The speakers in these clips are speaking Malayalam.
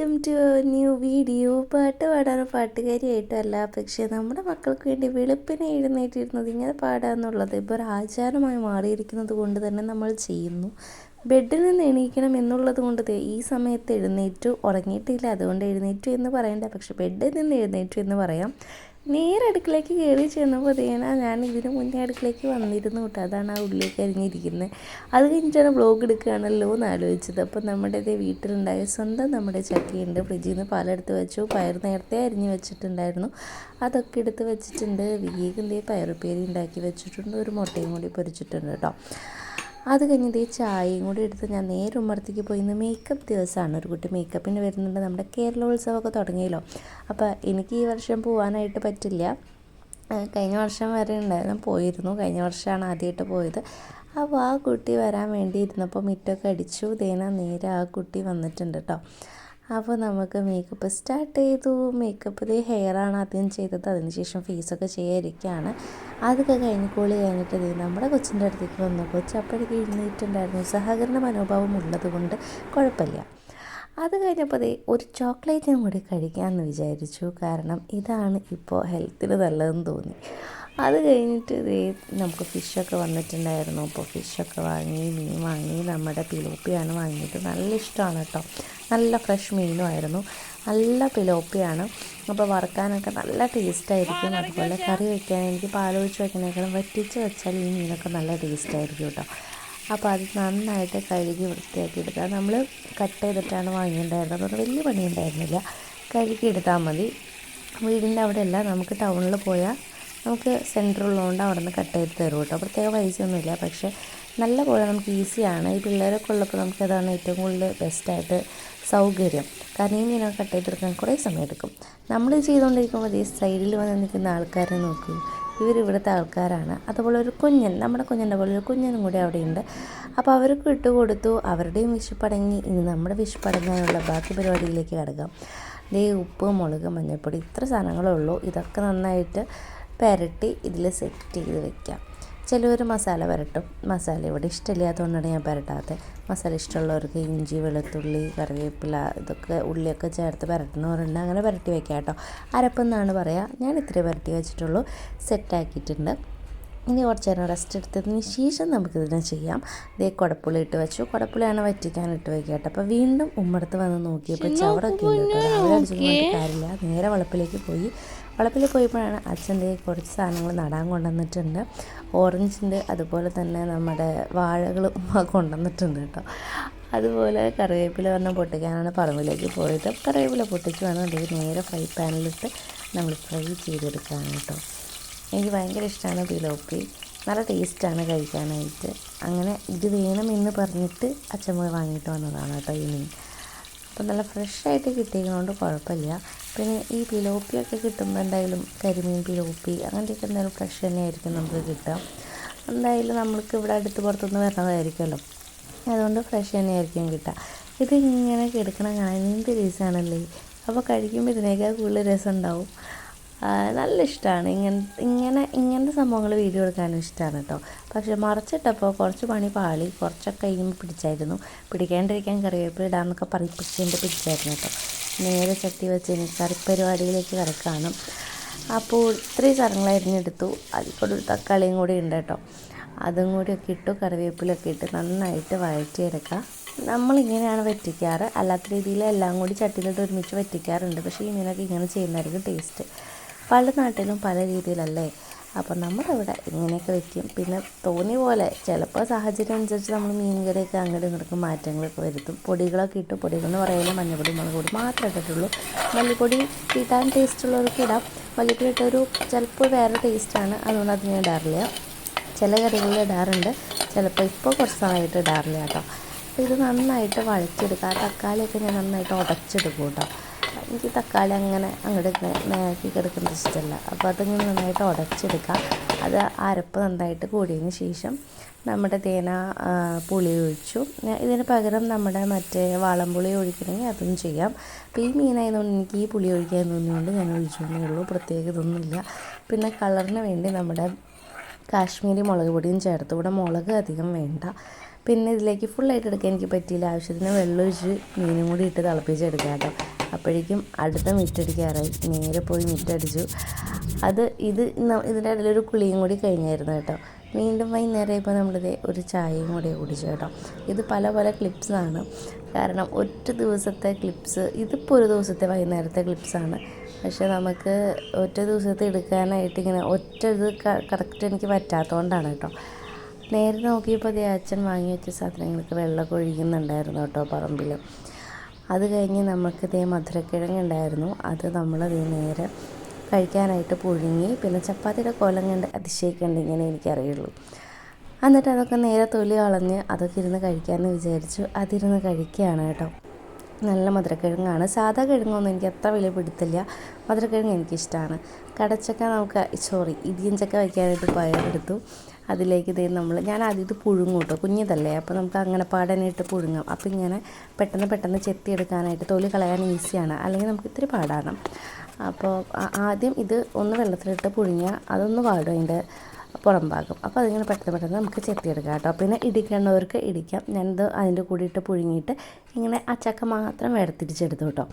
Welcome to new video. പാട്ട് പാടാൻ പാട്ടുകാരിയായിട്ടല്ല. പക്ഷേ നമ്മുടെ മക്കൾക്ക് വേണ്ടി വെളുപ്പിനെ എഴുന്നേറ്റിരുന്നത് ഇങ്ങനെ പാടാന്നുള്ളത് ഇപ്പോൾ ഒരു ആചാരമായി മാറിയിരിക്കുന്നത് കൊണ്ട് തന്നെ നമ്മൾ ചെയ്യുന്നു. ബെഡിൽ നിന്ന് എണീക്കണം എന്നുള്ളത് കൊണ്ട് ഈ സമയത്ത് എഴുന്നേറ്റു. ഉറങ്ങിയിട്ടില്ല അതുകൊണ്ട് എഴുന്നേറ്റു എന്ന് പറയണ്ട. പക്ഷെ ബെഡിൽ നിന്ന് എഴുന്നേറ്റു എന്ന് പറയാം. നേരെ അടുക്കളയ്ക്ക് കയറി ചെന്നപ്പോൾ തേന ഞാൻ ഇതിന് മുന്നേ അടുക്കളയ്ക്ക് വന്നിരുന്നു കേട്ടോ. അതാണ് ആ ഉള്ളിലേക്ക് അരിഞ്ഞിരിക്കുന്നത് അത് കഴിഞ്ഞിട്ടാണ് ബ്ലോഗ് എടുക്കുകയാണല്ലോ എന്ന് ആലോചിച്ചത്. അപ്പോൾ നമ്മുടെ ഇതേ വീട്ടിലുണ്ടായ സ്വന്തം നമ്മുടെ ചക്കിയുണ്ട് ഫ്രിഡ്ജിൽ നിന്ന് പാലെടുത്ത് വെച്ചു. പയർ നേരത്തെ അരിഞ്ഞ് വെച്ചിട്ടുണ്ടായിരുന്നു. അതൊക്കെ എടുത്ത് വെച്ചിട്ടുണ്ട്. വീഗിന്റെ പയറുപ്പേരി ഉണ്ടാക്കി വെച്ചിട്ടുണ്ട്. ഒരു മുട്ടയും കൂടി പൊരിച്ചിട്ടുണ്ട് കേട്ടോ. അത് കഴിഞ്ഞ് ദേ ചായയും കൂടി എടുത്ത് ഞാൻ നേരെ ഉമ്മറത്തേക്ക് പോയി. ഇന്ന് മേക്കപ്പ് ദിവസമാണ്. ഒരു കുട്ടി മേക്കപ്പിന് വരുന്നുണ്ട്. നമ്മുടെ കേരളോത്സവമൊക്കെ തുടങ്ങിയല്ലോ. അപ്പോൾ എനിക്ക് ഈ വർഷം പോകാനായിട്ട് പറ്റില്ല. കഴിഞ്ഞ വർഷം വരെ ഉണ്ടായിരുന്നു. പോയിരുന്നു. കഴിഞ്ഞ വർഷമാണ് ആദ്യമായിട്ട് പോയത്. അപ്പോൾ ആ കുട്ടി വരാൻ വേണ്ടി ഇരുന്നപ്പോൾ മിറ്റൊക്കെ അടിച്ചു. ദേന നേരെ ആ കുട്ടി വന്നിട്ടുണ്ട് കേട്ടോ. അപ്പോൾ നമുക്ക് മേക്കപ്പ് സ്റ്റാർട്ട് ചെയ്തു. മേക്കപ്പ് ഇത് ഹെയറാണ് ആദ്യം ചെയ്തത്. അതിനുശേഷം ഫേസൊക്കെ ചെയ്യാതിരിക്കുകയാണ്. അതൊക്കെ കഴിഞ്ഞ് കൂളി കഴിഞ്ഞിട്ട് നമ്മുടെ കൊച്ചിന്റെ അടുത്തേക്ക് വന്നു. കൊച്ചു അപ്പോഴേക്ക് എഴുന്നേറ്റുണ്ടായിരുന്നു സഹകരണ മനോഭാവം ഉള്ളതുകൊണ്ട് കുഴപ്പമില്ല. അത് കഴിഞ്ഞപ്പോൾ ഒരു ചോക്ലേറ്റും കൂടി കഴിക്കാമെന്ന് വിചാരിച്ചു. കാരണം ഇതാണ് ഇപ്പോൾ ഹെൽത്തിന് നല്ലതെന്ന് തോന്നി. അത് കഴിഞ്ഞിട്ട് നമുക്ക് ഫിഷൊക്കെ വന്നിട്ടുണ്ടായിരുന്നു. അപ്പോൾ ഫിഷൊക്കെ വാങ്ങി മീൻ വാങ്ങി നമ്മുടെ പിലോപ്പിയാണ് വാങ്ങിയിട്ട് നല്ല ഇഷ്ടമാണ് കേട്ടോ. നല്ല ഫ്രഷ് മീനുമായിരുന്നു നല്ല പിലോപ്പിയാണ്. അപ്പോൾ വറുക്കാനൊക്കെ നല്ല ടേസ്റ്റായിരിക്കും അതുപോലെ കറി വയ്ക്കാൻ എനിക്ക് പാലൊഴിച്ച് വയ്ക്കുന്നതിനേക്കാളും വറ്റിച്ച് വെച്ചാൽ ഈ മീനൊക്കെ നല്ല ടേസ്റ്റായിരിക്കും കേട്ടോ. അപ്പോൾ അത് നന്നായിട്ട് കഴുകി വൃത്തിയാക്കി എടുക്കുക നമ്മൾ കട്ട് ചെയ്തിട്ടാണ് വാങ്ങിയിട്ടുണ്ടായിരുന്നത്. അതുകൊണ്ട് വലിയ പണിയുണ്ടായിരുന്നില്ല. കഴുകിയെടുത്താൽ മതി. വീടിന്റെ അവിടെയല്ല. നമുക്ക് ടൗണിൽ പോയാൽ നമുക്ക് സെന്റർ ഉള്ളതുകൊണ്ട് അവിടെ നിന്ന് കട്ട് ചെയ്ത് തരും കേട്ടോ പ്രത്യേക പൈസയൊന്നുമില്ല. പക്ഷേ നല്ല പോലെ നമുക്ക് ഈസിയാണ് ഈ പിള്ളേരൊക്കെ ഉള്ളപ്പോൾ നമുക്ക് അതാണ് ഏറ്റവും കൂടുതൽ ബെസ്റ്റായിട്ട് സൗകര്യം. കാരണം ഈ മീനൊക്കെ കട്ട് ചെയ്തെടുക്കാൻ കുറേ സമയം എടുക്കും. നമ്മൾ ചെയ്തുകൊണ്ടിരിക്കുമ്പോൾ ഈ സൈഡിൽ വന്ന് നിൽക്കുന്ന ആൾക്കാരെ നോക്കൂ. ഇവർ ഇവിടുത്തെ ആൾക്കാരാണ്. അതുപോലെ ഒരു കുഞ്ഞൻ നമ്മുടെ കുഞ്ഞന്റെ പോലെ ഒരു കുഞ്ഞനും കൂടി അവിടെയുണ്ട്. അപ്പോൾ അവർക്ക് ഇട്ട് കൊടുത്തു. അവരുടെയും വിശപ്പടങ്ങി. ഇനി നമ്മുടെ വിശപ്പടങ്ങാനുള്ള ബാക്കി പരിപാടിയിലേക്ക് കിടക്കാം. ദേ ഉപ്പ് മുളക് മഞ്ഞൾപ്പൊടി ഇത്ര സാധനങ്ങളേ ഉള്ളൂ. ഇതൊക്കെ നന്നായിട്ട് പുരട്ടി ഇതിൽ സെറ്റ് ചെയ്ത് വെക്കാം. ചിലവർ മസാല പുരട്ടും. മസാല ഇവിടെ ഇഷ്ടമില്ലാത്തതുകൊണ്ടാണ് ഞാൻ പുരട്ടാത്തത്. മസാല ഇഷ്ടമുള്ളവർക്ക് ഇഞ്ചി വെളുത്തുള്ളി കറിവേപ്പില ഇതൊക്കെ ഉള്ളിയൊക്കെ ചേർത്ത് പുരട്ടുന്നവരുണ്ട്. അങ്ങനെ പുരട്ടി വെക്കാം കേട്ടോ. അരപ്പെന്നാണ് പറയുക ഞാൻ ഇത്രയും പുരട്ടി വെച്ചിട്ടുള്ളൂ. സെറ്റാക്കിയിട്ടുണ്ട് ഇനി കുറച്ച് നേരം റെസ്റ്റ് എടുത്തതിന് ശേഷം നമുക്കിതിനെ ചെയ്യാം. ദേ കുടപ്പുളി ഇട്ട് വെച്ചു. കുടപ്പുളിയാണ് വറ്റിക്കാൻ ഇട്ട് വെക്കുക കേട്ടോ. അപ്പോൾ വീണ്ടും ഉമ്മടുത്ത് വന്ന് നോക്കിയപ്പോൾ ചവറൊക്കെ ഉണ്ട് കേട്ടോ. രാവിലെ അടിച്ചൊന്നും കാര്യമില്ല. നേരെ വളപ്പിലേക്ക് പോയി. വളപ്പിൽ പോയപ്പോഴാണ് അച്ഛന്റെ കുറച്ച് സാധനങ്ങൾ നടാൻ കൊണ്ടുവന്നിട്ടുണ്ട്. ഓറഞ്ചിന്റെ അതുപോലെ തന്നെ നമ്മുടെ വാഴകളും കൊണ്ടുവന്നിട്ടുണ്ട് കേട്ടോ. അതുപോലെ കറിവേപ്പില പറഞ്ഞാൽ പൊട്ടിക്കാനാണ് പറമ്പിലേക്ക് പോയത്. കറിവേപ്പില പൊട്ടിച്ച് വേണം നേരെ ഫ്രൈ പാനിലിട്ട് നമ്മൾ ഫ്രൈ ചെയ്തെടുക്കാൻ കേട്ടോ. എനിക്ക് ഭയങ്കര ഇഷ്ടമാണ് പിലോപ്പി നല്ല ടേസ്റ്റാണ് കഴിക്കാനായിട്ട്. അങ്ങനെ ഇത് വേണമെന്ന് പറഞ്ഞിട്ട് അച്ഛൻ പോയി വാങ്ങിയിട്ട് വന്നതാണ് കേട്ടോ ഈ മീൻ. അപ്പോൾ നല്ല ഫ്രഷായിട്ട് കിട്ടിയതുകൊണ്ട് കുഴപ്പമില്ല. പിന്നെ ഈ പിലോപ്പിയൊക്കെ കിട്ടുമ്പോൾ എന്തായാലും കരിമീൻ പിലോപ്പി അങ്ങനത്തെയൊക്കെ എന്തായാലും ഫ്രഷ് തന്നെയായിരിക്കും നമുക്ക് കിട്ടുക. എന്തായാലും നമ്മൾക്ക് ഇവിടെ അടുത്ത് പുറത്തുനിന്ന് വരണതായിരിക്കുമല്ലോ അതുകൊണ്ട് ഫ്രഷ് തന്നെയായിരിക്കും കിട്ടുക. ഇത് ഇങ്ങനെ കിടക്കണ കാണാൻ എന്ത് രസമാണല്ലേ? അപ്പോൾ കഴിക്കുമ്പോൾ ഇതിനേക്കാൾ കൂടുതൽ രസം ഉണ്ടാവും. നല്ല ഇഷ്ടമാണ് ഇങ്ങനെ ഇങ്ങനെ ഇങ്ങനത്തെ സംഭവങ്ങൾ വീഡിയോ എടുക്കാനും ഇഷ്ടമാണ് കേട്ടോ പക്ഷെ മറച്ചിട്ടപ്പോൾ കുറച്ച് പണി പാളി കുറച്ചൊക്കെ കഴിയുമ്പോൾ പിടിച്ചായിരുന്നു. പിടിക്കാണ്ടിരിക്കാൻ കറിവേപ്പില ഇടാമെന്നൊക്കെ പിടിച്ചതിന്റെ പിടിച്ചായിരുന്നു കേട്ടോ നേരെ ചട്ടി വെച്ച് എനിക്ക് കറിപ്പരിപാടിയിലേക്ക് കിടക്കാനും അപ്പോൾ ഇത്രയും സാധനങ്ങൾ അരിഞ്ഞെടുത്തു. അതിൽ കൂടെ ഒരു തക്കാളിയും കൂടി ഉണ്ട് കേട്ടോ അതും കൂടിയൊക്കെ ഇട്ടു കറിവേപ്പിലൊക്കെ ഇട്ട് നന്നായിട്ട് വഴറ്റിയെടുക്കുക. നമ്മളിങ്ങനെയാണ് വറ്റിക്കാറ്. അല്ലാത്ത രീതിയിൽ എല്ലാം കൂടി ചട്ടിയിലിട്ട് ഒരുമിച്ച് വറ്റിക്കാറുണ്ട്. പക്ഷേ മീനൊക്കെ ഇങ്ങനെ ചെയ്യുന്നതായിരിക്കും ടേസ്റ്റ്. പല നാട്ടിലും പല രീതിയിലല്ലേ? അപ്പോൾ നമ്മളിവിടെ ഇങ്ങനെയൊക്കെ വയ്ക്കും പിന്നെ തോന്നിയ പോലെ ചിലപ്പോൾ സാഹചര്യം അനുസരിച്ച് നമ്മൾ മീൻ കറിയൊക്കെ അങ്ങോട്ട് ഇങ്ങോട്ട് മാറ്റങ്ങളൊക്കെ വരുത്തും. പൊടികളൊക്കെ ഇട്ട് പൊടികൾ എന്ന് പറയുമ്പോൾ മഞ്ഞപ്പൊടി മുളക് പൊടി മാത്രമേ ഇട്ടിട്ടുള്ളൂ. മല്ലിപ്പൊടി ഇടാൻ ടേസ്റ്റ് ഉള്ളവർക്ക് ഇടാം. മല്ലിപ്പൊടി ഇട്ടൊരു ചിലപ്പോൾ വേറെ ടേസ്റ്റാണ് അതുകൊണ്ട് അത് ഞാൻ ഇടാറില്ല. ചില കറികളിൽ ഇടാറുണ്ട്. ചിലപ്പോൾ ഇപ്പോൾ കുറച്ച് നാളായിട്ട് ഇടാറില്ല കേട്ടോ. അപ്പോൾ ഇത് നന്നായിട്ട് വഴച്ചെടുക്കുക തക്കാളിയൊക്കെ ഞാൻ നന്നായിട്ട് ഉടച്ചെടുക്കും കേട്ടോ. എനിക്ക് തക്കാളി അങ്ങനെ അങ്ങോട്ട് നേക്കി കിടക്കുന്നത് ഇഷ്ടമല്ല. അപ്പോൾ അതിങ്ങനെ നന്നായിട്ട് ഉടച്ചെടുക്കാം. അത് അരപ്പ് നന്നായിട്ട് കൂടിയതിന് ശേഷം നമ്മുടെ തേന പുളി ഒഴിച്ചു. ഇതിന് പകരം നമ്മുടെ മറ്റേ വാളംപുളി ഒഴിക്കണമെങ്കിൽ അതും ചെയ്യാം. അപ്പോൾ ഈ മീനായതുകൊണ്ട് എനിക്ക് ഈ പുളി ഒഴിക്കാൻ തോന്നിയുകൊണ്ട് ഞാൻ ഒഴിച്ചോന്നേ ഉള്ളൂ. പ്രത്യേക ഇതൊന്നുമില്ല. പിന്നെ കളറിന് വേണ്ടി നമ്മുടെ കാശ്മീരി മുളക് പൊടിയും ചേർത്ത്. ഇവിടെ മുളക് അധികം വേണ്ട. പിന്നെ ഇതിലേക്ക് ഫുള്ളായിട്ട് എടുക്കാൻ എനിക്ക് പറ്റിയില്ല. ആവശ്യത്തിന് വെള്ളം ഒഴിച്ച് മീനും കൂടി ഇട്ട് തിളപ്പിച്ചെടുക്കാം കേട്ടോ. അപ്പോഴേക്കും അടുത്ത മിറ്റടിക്കാറായി നേരെ പോയി മിറ്റടിച്ചു അത് ഇത് ഇതിന്റെ ഇടയിലൊരു കുളിയും കൂടി കഴിഞ്ഞായിരുന്നു കേട്ടോ. വീണ്ടും വൈകുന്നേരം ഇപ്പോൾ നമ്മളിത് ഒരു ചായയും കൂടി കുടിച്ചു കേട്ടോ. ഇത് പല പല ക്ലിപ്സാണ് കാരണം ഒറ്റ ദിവസത്തെ ക്ലിപ്സ് ഇതിപ്പോൾ ഒരു ദിവസത്തെ വൈകുന്നേരത്തെ ക്ലിപ്സാണ് പക്ഷേ നമുക്ക് ഒറ്റ ദിവസത്തെ എടുക്കാനായിട്ട് ഇങ്ങനെ ഒറ്റ ഇത് കറക്റ്റ് എനിക്ക് പറ്റാത്തതുകൊണ്ടാണ് കേട്ടോ. നേരെ നോക്കിയപ്പോൾ അതേ അച്ഛൻ വാങ്ങി വെച്ച സാധനങ്ങൾക്ക് വെള്ളമൊക്കെ ഒഴിക്കുന്നുണ്ടായിരുന്നു കേട്ടോ പറമ്പിൽ അത് കഴിഞ്ഞ് നമുക്ക് ഇതേ മധുരക്കിഴങ്ങ് ഉണ്ടായിരുന്നു അത് നമ്മളത് നേരെ കഴിക്കാനായിട്ട് പുഴുങ്ങി. പിന്നെ ചപ്പാത്തിയുടെ കോലം കണ്ട് അതിശയിക്കേണ്ട ഇങ്ങനെ എനിക്കറിയുള്ളൂ. എന്നിട്ട് അതൊക്കെ നേരെ തൊലി കളഞ്ഞ് അതൊക്കെ ഇരുന്ന് കഴിക്കാമെന്ന് വിചാരിച്ചു. അതിരുന്ന് കഴിക്കുകയാണ് കേട്ടോ. നല്ല മധുരക്കിഴങ്ങാണ്. സാധാ കിഴങ്ങൊന്നും എനിക്ക് അത്ര വലിയ പിടുത്തില്ല. മധുരക്കിഴങ്ങ് എനിക്കിഷ്ടമാണ് കടച്ചക്ക നമുക്ക് സോറി ഇടിയൻ ചക്ക വയ്ക്കാനായിട്ട് പയറെടുത്തു അതിലേക്ക് ഇതേ നമ്മൾ ഞാൻ ആദ്യം ഇത് പുഴുങ്ങും കേട്ടോ കുഞ്ഞിതല്ലേ അപ്പോൾ നമുക്ക് അങ്ങനെ പാടാനായിട്ട് പുഴുങ്ങാം. അപ്പോൾ ഇങ്ങനെ പെട്ടെന്ന് പെട്ടെന്ന് ചെത്തിയെടുക്കാനായിട്ട് തൊലി കളയാൻ ഈസിയാണ് അല്ലെങ്കിൽ നമുക്ക് ഇത്തിരി പാടാണ്. അപ്പോൾ ആദ്യം ഇത് ഒന്ന് വെള്ളത്തിലിട്ട് പുഴുങ്ങിയാൽ അതൊന്ന് പാടും അതിന്റെ പുറംഭാഗം. അപ്പോൾ അതിങ്ങനെ പെട്ടെന്ന് പെട്ടെന്ന് നമുക്ക് ചെത്തിയെടുക്കാം കേട്ടോ. പിന്നെ ഇടിക്കേണ്ടവർക്ക് ഇടിക്കാം. ഞാനിത് അതിന്റെ കൂടെ ഇട്ട് പുഴുങ്ങിയിട്ട് ഇങ്ങനെ ആ ചക്ക മാത്രം വേർതിരിച്ചെടുത്തു കേട്ടോ.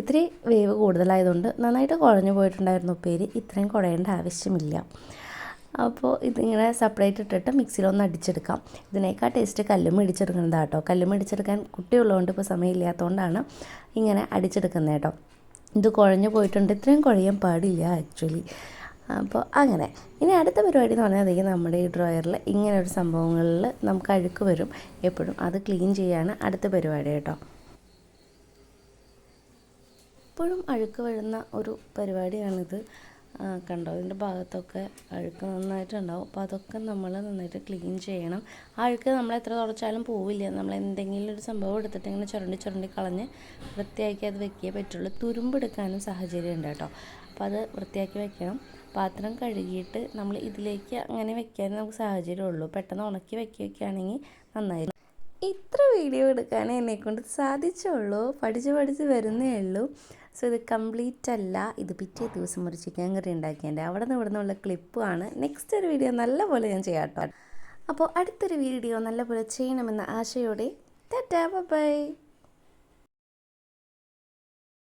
ഇത്തിരി വേവ് കൂടുതലായതുകൊണ്ട് നന്നായിട്ട് കുഴഞ്ഞു പോയിട്ടുണ്ടായിരുന്നു ഉപ്പേരി. ഇത്രയും കുഴയേണ്ട ആവശ്യമില്ല. അപ്പോൾ ഇതിങ്ങനെ സെപ്പറേറ്റ് ഇട്ടിട്ട് മിക്സിയിലൊന്ന് അടിച്ചെടുക്കാം. ഇതിനേക്കാൾ ടേസ്റ്റ് കല്ലും ഇടിച്ചെടുക്കുന്നതാണ് കേട്ടോ കല്ലും ഇടിച്ചെടുക്കാൻ കുട്ടിയുള്ളതുകൊണ്ട് ഇപ്പോൾ സമയമില്ലാത്തതുകൊണ്ടാണ് ഇങ്ങനെ അടിച്ചെടുക്കുന്നത് കേട്ടോ ഇത് കുഴഞ്ഞു പോയിട്ടുണ്ട്. ഇത്രയും കുഴയാൻ പാടില്ല ആക്ച്വലി അപ്പോൾ അങ്ങനെ. ഇനി അടുത്ത പരിപാടി എന്ന് പറഞ്ഞാൽ നമ്മുടെ ഈ ഡ്രോയറിൽ ഇങ്ങനെ ഒരു സംഭവങ്ങളിൽ നമുക്ക് അഴുക്ക് വരും. എപ്പോഴും അത് ക്ലീൻ ചെയ്യാണ് അടുത്ത പരിപാടി കേട്ടോ എപ്പോഴും അഴുക്ക് വരുന്ന ഒരു പരിപാടിയാണിത്. കണ്ടോ? ഇതിന്റെ ഭാഗത്തൊക്കെ അഴുക്ക് നന്നായിട്ടുണ്ടാവും. അപ്പോൾ അതൊക്കെ നമ്മൾ നന്നായിട്ട് ക്ലീൻ ചെയ്യണം. ആ അഴുക്ക് നമ്മൾ എത്ര തുടച്ചാലും പോവില്ല. നമ്മൾ എന്തെങ്കിലും ഒരു സംഭവം എടുത്തിട്ട് ഇങ്ങനെ ചുരണ്ടി ചുരണ്ടി കളഞ്ഞ് വൃത്തിയാക്കി അത് വെക്കേ പറ്റുള്ളൂ. തുരുമ്പെടുക്കാനും സാഹചര്യം ഉണ്ട് കേട്ടോ. അപ്പോൾ അത് വൃത്തിയാക്കി വെക്കണം. പാത്രം കഴുകിയിട്ട് നമ്മൾ ഇതിലേക്ക് അങ്ങനെ വെക്കാൻ നമുക്ക് സാഹചര്യമുള്ളൂ പെട്ടെന്ന് ഉണക്കി വെക്കി വെക്കുകയാണെങ്കിൽ നന്നായി. ഇത്ര വീഡിയോ എടുക്കാൻ എന്നെക്കൊണ്ട് സാധിച്ചുള്ളൂ. പഠിച്ച് പഠിച്ച് വരുന്നേ ഉള്ളൂ. സോ ഇത് കംപ്ലീറ്റ് അല്ല. ഇത് പിറ്റേ ദിവസം ഒരു ചിക്കൻ കറി ഉണ്ടാക്കിയതിന്റെ അവിടെ നിന്ന് ഇവിടെ നിന്നുള്ള ക്ലിപ്പുമാണ് നെക്സ്റ്റ് ഒരു വീഡിയോ നല്ലപോലെ ഞാൻ ചെയ്യാം കേട്ടോ. അപ്പോൾ അടുത്തൊരു വീഡിയോ നല്ലപോലെ ചെയ്യണമെന്ന ആശയോടെ ടാറ്റാ ബൈ